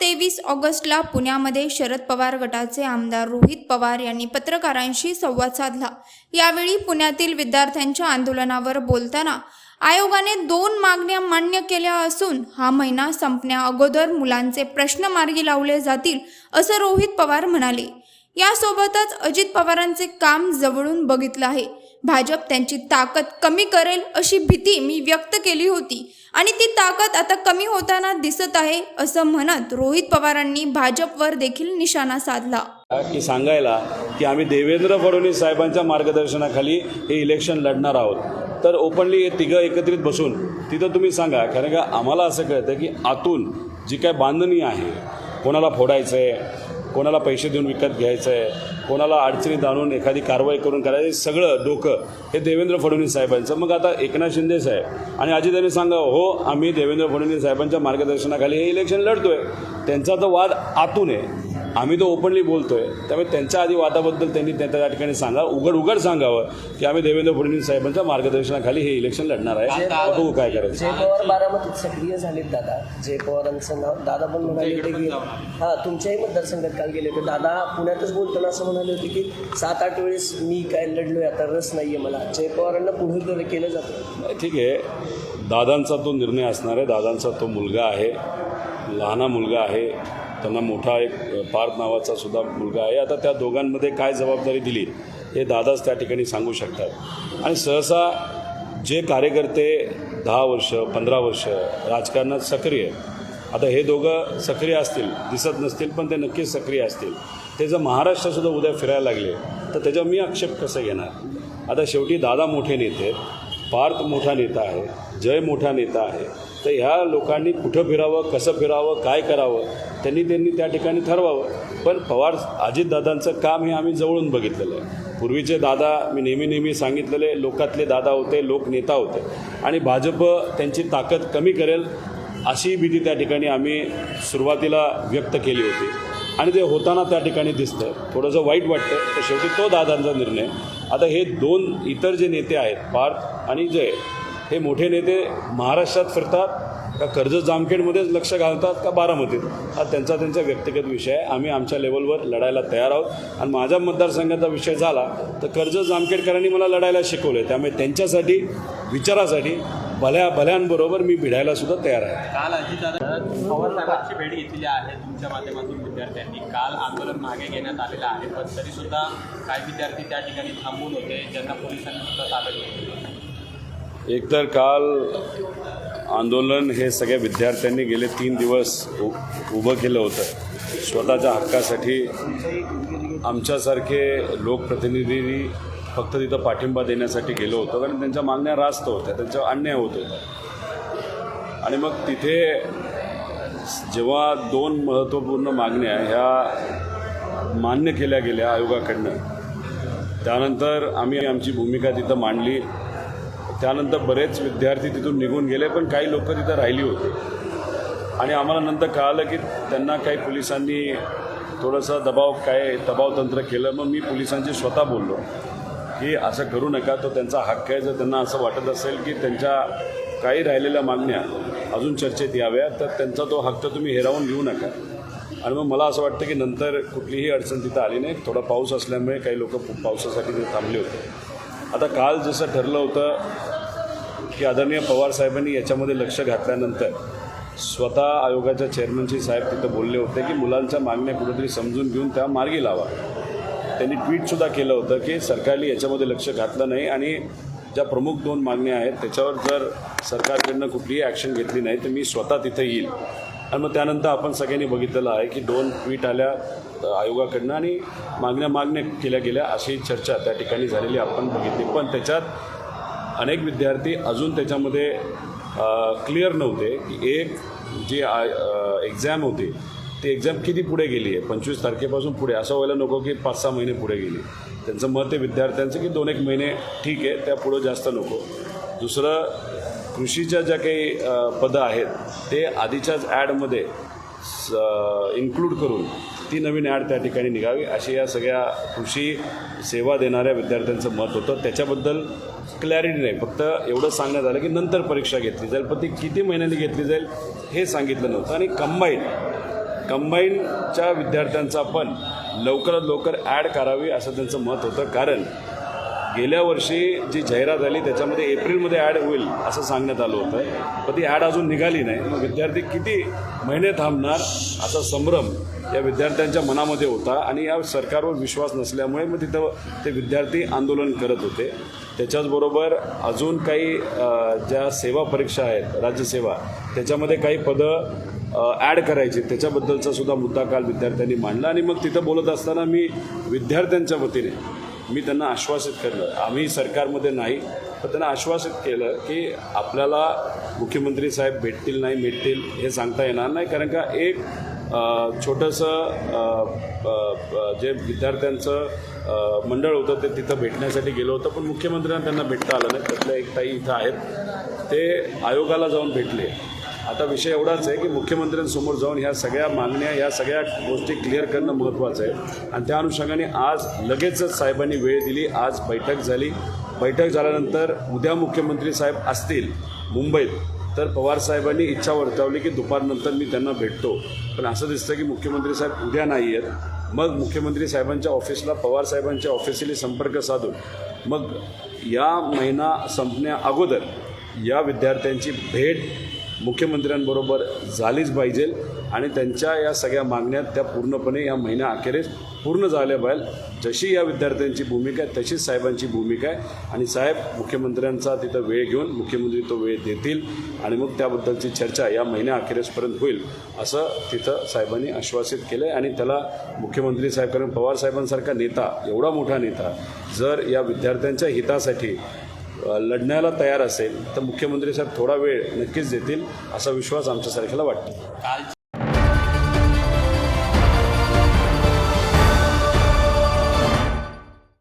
तेवीस ऑगस्टला पुण्यामध्ये शरद पवार गटाचे आमदार रोहित पवार यांनी पत्रकारांशी संवाद साधला. यावेळी पुण्यातील विद्यार्थ्यांच्या आंदोलनावर बोलताना आयोगाने दोन मागण्या मान्य केल्या असून हा महिना संपण्या अगोदर मुलांचे प्रश्न मार्गी लावले जातील असं रोहित पवार म्हणाले. यासोबतच अजित पवारांचे काम जवळून बघितलं आहे. भाजप त्यांची ताकद कमी करेल अशी भीती मी व्यक्त केली होती. आणि ती ताकद आता कमी होताना दिसत आहे असं म्हणत रोहित पवारांनी भाजपवर देखील निशाणा साधला. की सांगायला की आम्ही देवेंद्र फडणवीस साहेबांच्या मार्गदर्शनाखाली हे इलेक्शन लढणार आहोत. तर ओपनली हे तिघं एकत्रित बसून तिथं तुम्ही सांगा कारण का आम्हाला असं कळतं की आतून जी काय बांधणी आहे कोणाला फोडायचं आहे कोणाला पैसे देऊन विकत घ्यायचं आहे कोणाला अडचणीत आणून एखादी कारवाई करून करायचं सगळं डोकं हे देवेंद्र फडणवीस साहेबांचं. मग आता एकनाथ शिंदे साहेब आणि अजितांनी सांगा हो आम्ही देवेंद्र फडणवीस साहेबांच्या मार्गदर्शनाखाली हे इलेक्शन लढतोय. त्यांचा तो वाद आतून आहे. आम्ही तो ओपनली बोलतोय. त्यामुळे त्यांच्या आधी वादाबद्दल त्यांनी त्या त्या ठिकाणी सांगा. उघड उघड सांगावं की आम्ही देवेंद्र फडणवीस साहेबांच्या मार्गदर्शनाखाली हे इलेक्शन लढणार आहे. बघू काय करायचं? जय पवार बारामतीत सक्रिय झालेत दादा जय पवारांचं नाव दादा पण म्हणाले होते की हां तुमच्याही मतदारसंघात काल गेले होते. दादा पुण्यातच बोलताना असं म्हणाले होते की सात आठ वेळेस मी काय लढलोय आता रस नाहीये मला. जय पवारांना पुढे केलं- केलं जातं. नाही, ठीक आहे. दादांचा तो निर्णय असणार आहे. दादांचा तो मुलगा आहे. लहाना मुलगा आहे. त्यांना मोठा एक पार्थ नावाचा सुद्धा मुलगा आहे. आता त्या दोघांमध्ये काय जबाबदारी दिली हे दादाच त्या ठिकाणी सांगू शकतात. आणि सहसा जे कार्यकर्ते दहा वर्ष पंधरा वर्ष राजकारणात सक्रिय आता हे दोघं सक्रिय असतील दिसत नसतील पण ते नक्कीच सक्रिय असतील. ते जर महाराष्ट्रसुद्धा उद्या फिरायला लागले तर त्याच्यावर मी आक्षेप कसं घेणार? आता शेवटी दादा मोठे नेते आहेत. पार्थ मोठा नेता आहे जय मोठा नेता आहे. तर ह्या लोकांनी कुठं फिरावं कसं फिरावं काय करावं त्यांनी त्यांनी त्या ठिकाणी ठरवावं. पण पवार अजितदादांचं काम हे आम्ही जवळून बघितलेलं आहे. पूर्वीचे दादा मी नेहमी नेहमी सांगितलेले लोकातले दादा होते लोकनेता होते. आणि भाजप त्यांची ताकद कमी करेल अशी भीती त्या ठिकाणी आम्ही सुरुवातीला व्यक्त केली होती. आणि ते होताना त्या ठिकाणी दिसतं. थोडंसं वाईट वाटतं तर शेवटी तो दादांचा निर्णय. आता हे दोन इतर जे नेते आहेत पार्थ आणि जय हे मोठे नेते महाराष्ट्रात फिरतात. का कर्ज जामखेडमध्येच लक्ष घालतात का बारामतीत? हा त्यांचा त्यांचा व्यक्तिगत विषय आहे. आम्ही आमच्या लेवलवर लढायला तयार आहोत. आणि माझ्या मतदारसंघाचा विषय झाला तर कर्ज जामखेडकरांनी मला लढायला शिकवलं आहे त्यामुळे त्यांच्यासाठी विचारासाठी भल्या भल्यांबरोबर मी भिडायला सुद्धा तयार आहे. काल अजितदादा पवार साहेबांची भेट घेतलेली आहे तुमच्या माध्यमातून विद्यार्थ्यांनी. काल आंदोलन मागे घेण्यात आलेलं आहे पण तरी सुद्धा काही विद्यार्थी त्या ठिकाणी थांबून होते ज्यांना पोलिसांनी सुद्धा ताब्यात घेतलं एकतर काल आंदोलन हे सगळ्या विद्यार्थ्यांनी गेले तीन दिवस उ उभं केलं होतं. स्वतःच्या हक्कासाठी आमच्यासारखे लोकप्रतिनिधी फक्त तिथं पाठिंबा देण्यासाठी गेलो होतो कारण त्यांच्या मागण्या रास्त होत्या त्यांच्यावर अन्याय होत होता. आणि मग तिथे जेव्हा दोन महत्त्वपूर्ण मागण्या ह्या मान्य केल्या गेल्या आयोगाकडनं त्यानंतर आम्ही आमची भूमिका तिथं मांडली. त्यानंतर बरेच विद्यार्थी तिथून निघून गेले पण काही लोक तिथं राहिली होती. आणि आम्हाला नंतर कळालं की त्यांना काही पोलिसांनी थोडंसं दबाव काय दबावतंत्र केलं. मग मी पोलिसांशी स्वतः बोललो की असं करू नका तो त्यांचा हक्क आहे. जर त्यांना असं वाटत असेल की त्यांच्या काही राहिलेल्या मागण्या अजून चर्चेत याव्या तर त्यांचा तो हक्क तुम्ही हिरावून घेऊ नका. आणि मग मला असं वाटतं की नंतर कुठलीही अडचण तिथं आली नाही. थोडा पाऊस असल्यामुळे काही लोक पावसासाठी तिथे थांबले होते. आता काल जसं ठरलं होतं की आदरणीय पवार साहेबांनी याच्यामध्ये लक्ष घातल्यानंतर स्वतः आयोगाच्या चेअरमनशी साहेब तिथं बोलले होते की मुलांच्या मागण्या कुठेतरी समजून घेऊन त्या मार्गी लावा. त्यांनी ट्विटसुद्धा केलं होतं की सरकारने याच्यामध्ये लक्ष घातलं नाही आणि ज्या प्रमुख दोन मागण्या आहेत त्याच्यावर जर सरकारकडनं कुठलीही ॲक्शन घेतली नाही तर मी स्वतः तिथं येईल. आणि मग त्यानंतर आपण सगळ्यांनी बघितलेलं आहे की दोन ट्विट आल्या आयोगाकडनं आणि मागण्या मागण्या केल्या गेल्या अशी चर्चा त्या ठिकाणी झालेली आपण बघितली. पण त्याच्यात अनेक विद्यार्थी अजून त्याच्यामध्ये क्लिअर नव्हते की एक जी एक्झाम होती ती एक्झाम किती पुढे गेली आहे? पंचवीस तारखेपासून पुढे. असं व्हायला नको की पाच सहा महिने पुढे गेली. त्यांचं मत आहे विद्यार्थ्यांचं की दोन एक महिने ठीक आहे त्या पुढं जास्त नको. दुसरं कृषीच्या ज्या काही पदं आहेत ते आधीच्याच ॲडमध्ये इन्क्लूड करून ती नवीन ॲड त्या ठिकाणी निघावी अशी या सगळ्या कृषी सेवा देणाऱ्या विद्यार्थ्यांचं मत होतं. त्याच्याबद्दल क्लॅरिटी नाही. फक्त एवढं सांगण्यात आलं की नंतर परीक्षा घेतली जाईल पण ती किती महिन्यांनी घेतली जाईल हे सांगितलं नव्हतं. आणि कंबाईन कंबाईनच्या विद्यार्थ्यांचा पण लवकरात लवकर ॲड करावी असं त्यांचं मत होतं. कारण गेल्या वर्षी जी जाहिरात झाली त्याच्यामध्ये एप्रिलमध्ये ॲड होईल असं सांगण्यात आलं होतं. पण ती ॲड अजून निघाली नाही. मग विद्यार्थी किती महिने थांबणार असा संभ्रम या विद्यार्थ्यांच्या मनामध्ये होता आणि या सरकारवर विश्वास नसल्यामुळे मग तिथं ते विद्यार्थी आंदोलन करत होते. त्याच्याचबरोबर अजून काही ज्या सेवा परीक्षा आहेत राज्यसेवा त्याच्यामध्ये काही पदं ॲड करायची त्याच्याबद्दलचा सुद्धा मुद्दा काल विद्यार्थ्यांनी मांडला. आणि मग तिथं बोलत असताना मी विद्यार्थ्यांच्या वतीने मी त्यांना आश्वासित केलं. आम्ही सरकारमध्ये नाही पण त्यांना आश्वासित केलं की आपल्याला मुख्यमंत्री साहेब भेटतील नाही भेटतील हे सांगता येणार नाही. कारण का एक छोटंसं जे विद्यार्थ्यांचं मंडळ होतं ते तिथं भेटण्यासाठी गेलं होतं पण मुख्यमंत्र्यांना त्यांना भेटता आलं नाही. त्यातल्या एक ताई इथं आहेत. ते आयोगाला जाऊन भेटले. आता विषय एवढाच आहे की मुख्यमंत्र्यांसमोर जाऊन ह्या सगळ्या मागण्या या सगळ्या गोष्टी क्लिअर करणं महत्त्वाचं आहे. आणि त्या अनुषंगाने आज लगेचच साहेबांनी वेळ दिली. आज बैठक झाली. बैठक झाल्यानंतर उद्या मुख्यमंत्री साहेब असतील मुंबईत तर पवार साहेबांनी इच्छा वर्तवली की दुपारनंतर मी त्यांना भेटतो. पण असं दिसतं की मुख्यमंत्री साहेब उद्या नाही आहेत मग मुख्यमंत्री साहेबांच्या ऑफिसला पवार साहेबांच्या ऑफिसशी संपर्क साधून मग या महिना संपण्या अगोदर या विद्यार्थ्यांची भेट मुख्यमंत्र्यांबरोबर झालीच पाहिजे आणि त्यांच्या या सगळ्या मागण्या त्या पूर्णपणे या महिन्या अखेरीस पूर्ण झाल्या पाहिजे. जशी या विद्यार्थ्यांची भूमिका आहे तशीच साहेबांची भूमिका आहे. आणि साहेब मुख्यमंत्र्यांचा तिथं वेळ घेऊन मुख्यमंत्री तो वेळ देतील आणि मग त्याबद्दलची चर्चा या महिन्या अखेरीसपर्यंत होईल असं तिथं साहेबांनी आश्वासित केलं आहे आणि त्याला मुख्यमंत्री साहेब कारण पवार साहेबांसारखा नेता एवढा मोठा नेता जर या विद्यार्थ्यांच्या हितासाठी लढण्याला तयार असेल तर मुख्यमंत्री साहेब थोडा वेळ नक्कीच देतील असा विश्वास आमच्यासारख्याला वाटतो.